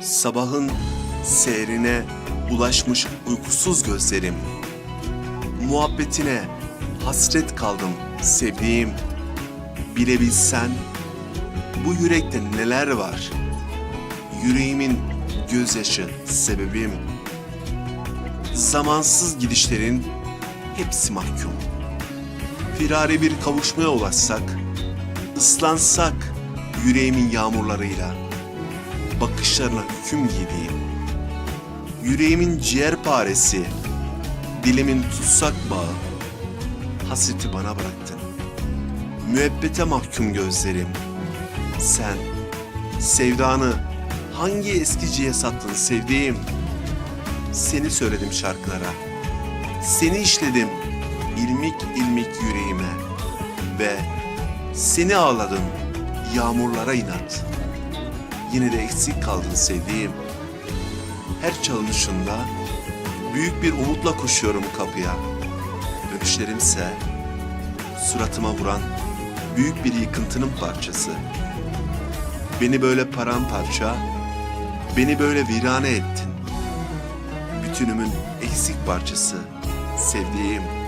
Sabahın seyrine ulaşmış uykusuz gözlerim. Muhabbetine hasret kaldım sevdiğim. Bilebilsen bu yürekte neler var? Yüreğimin gözyaşı sebebim. Zamansız gidişlerin hepsi mahkum. Firari bir kavuşmaya ulaşsak, ıslansak yüreğimin yağmurlarıyla, bakışlarına hüküm giydiğim, yüreğimin ciğerparesi, dilimin tutsak bağı, hasreti bana bıraktın. Müebbete mahkum gözlerim, sen sevdanı hangi eskiciye sattın sevdiğim? Seni söyledim şarkılara, seni işledim ilmik ilmik yüreğime ve seni ağladım yağmurlara inat. Yine de eksik kaldın sevdiğim. Her çalınışında büyük bir umutla koşuyorum kapıya. Dönüşlerimse suratıma vuran büyük bir yıkıntının parçası. Beni böyle paramparça, beni böyle virane ettin. Bütünümün eksik parçası, sevdiğim.